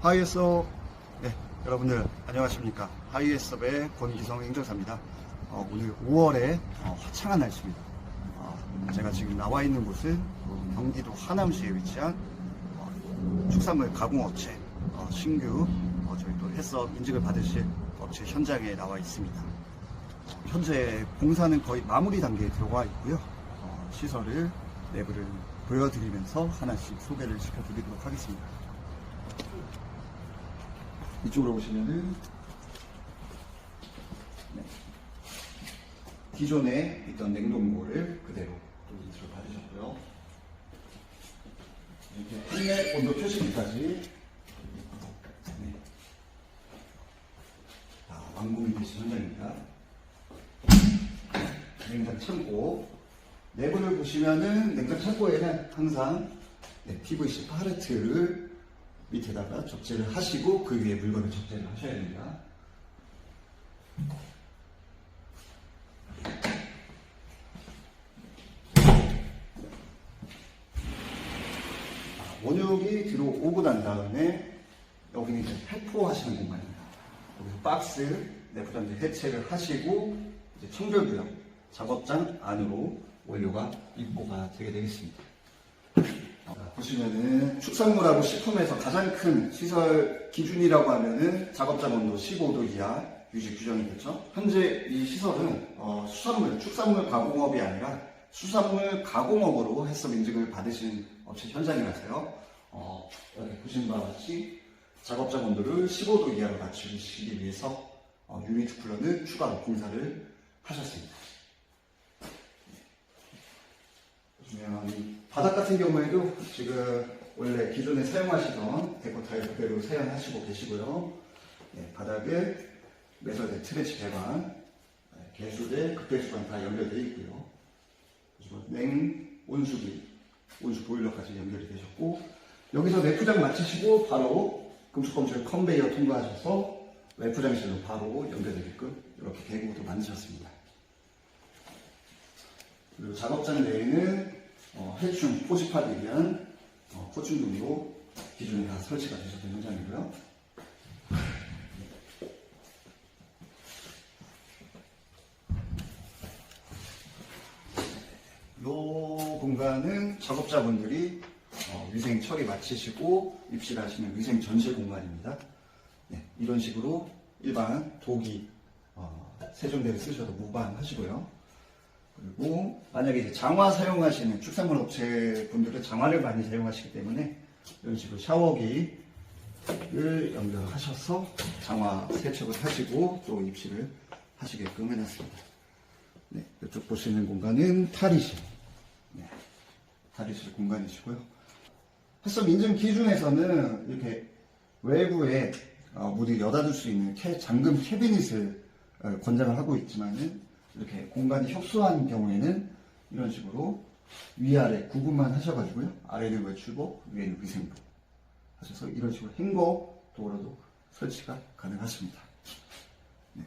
하이에서 네, 여러분들 안녕하십니까? 하이에서의 권기성 행정사입니다. 어, 오늘 5월에 화창한 날씨입니다. 어, 제가 지금 나와 있는 곳은 어, 경기도 하남시에 위치한 어, 축산물 가공업체 어, 신규 어, 저희 또 해썹 인증을 받으실 업체 현장에 나와 있습니다. 어, 현재 공사는 거의 마무리 단계에 들어가 있고요. 어, 시설을 내부를 보여드리면서 하나씩 소개를 시켜드리도록 하겠습니다 이쪽으로 보시면은 네. 기존에 있던 냉동고를 그대로 또 인수를 받으셨고요. 이렇게 판매 온도 표시기까지 네. 다 완공이 되신 현장입니다. 냉장 창고 내부를 보시면은 냉장 창고에는 항상 네, PVC 파레트를 밑에다가 적재를 하시고 그 위에 물건을 적재를 하셔야 됩니다. 아, 원육이 들어오고 난 다음에 여기는 이제 회포하시는 공간입니다. 여기서 박스 내부장 이제 해체를 하시고 이제 청결구역 작업장 안으로 원료가 입고가 되게 되겠습니다. 자, 보시면은 축산물하고 식품에서 가장 큰 시설 기준이라고 하면은 작업장 온도 15도 이하 유지 규정이겠죠. 현재 이 시설은 어, 수산물, 축산물 가공업이 아니라 수산물 가공업으로 해썹 인증을 받으신 업체 현장이라서요. 어, 여기 보시는 바와 같이 작업장 온도를 15도 이하로 낮추시기 위해서 어, 유니트 쿨러는 추가 공사를 하셨습니다. 보시면 이 바닥 같은 경우에도 지금 원래 기존에 사용하시던 데코 타일 그대로 사용하시고 계시고요. 네, 바닥에 매설대 트레치 배관, 네, 개수대, 급배수관 다 연결되어 있고요. 그리고 냉 온수기, 온수 보일러까지 연결이 되셨고 여기서 내포장 마치시고 바로 금속검출 컨베이어 통과하셔서 외포장실로 바로 연결되게끔 이렇게 개구도 만드셨습니다. 그리고 작업장 내에는 어, 해충 포집하기 위한 어, 포충등도 기존에 다 설치가 되셨던 현장이고요. 이 공간은 작업자분들이 어, 위생 처리 마치시고 입실하시는 위생 전실 공간입니다. 네, 이런 식으로 일반 도기 어, 세종대를 쓰셔도 무방하시고요. 그리고 만약에 이제 장화 사용하시는 축산물 업체 분들은 장화를 많이 사용하시기 때문에 이런 식으로 샤워기를 연결하셔서 장화 세척을 하시고 또 입실을 하시게끔 해놨습니다. 네, 이쪽 보시는 공간은 탈의실. 네, 탈의실 공간이시고요. 햇섭 인증 기준에서는 이렇게 외부에 어, 물이 여닫을 수 있는 캐- 잠금 캐비닛을 어, 권장을 하고 있지만은 이렇게 공간이 협소한 경우에는 이런 식으로 위아래 구분만 하셔가지고요. 아래는 외출복, 위에는 위생복 하셔서 이런 식으로 행거 도로도 설치가 가능하십니다. 네.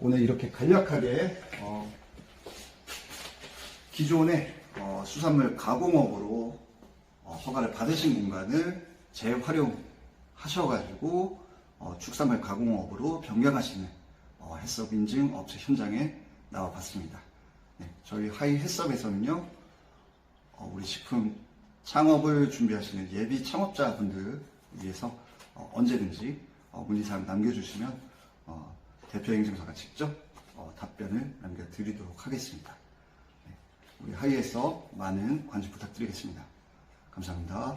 오늘 이렇게 간략하게 어, 기존의 어, 수산물 가공업으로 어, 허가를 받으신 공간을 재활용하셔가지고 어, 축산물 가공업으로 변경하시는 어, 햇섭 인증 업체 현장에 나와 봤습니다. 네, 저희 하이 햇섭에서는요, 어, 우리 식품 창업을 준비하시는 예비 창업자분들 위해서 어, 언제든지 어, 문의사항 남겨주시면 어, 대표 행정사가 직접 어, 답변을 남겨드리도록 하겠습니다. 네, 우리 하이에서 많은 관심 부탁드리겠습니다. 감사합니다.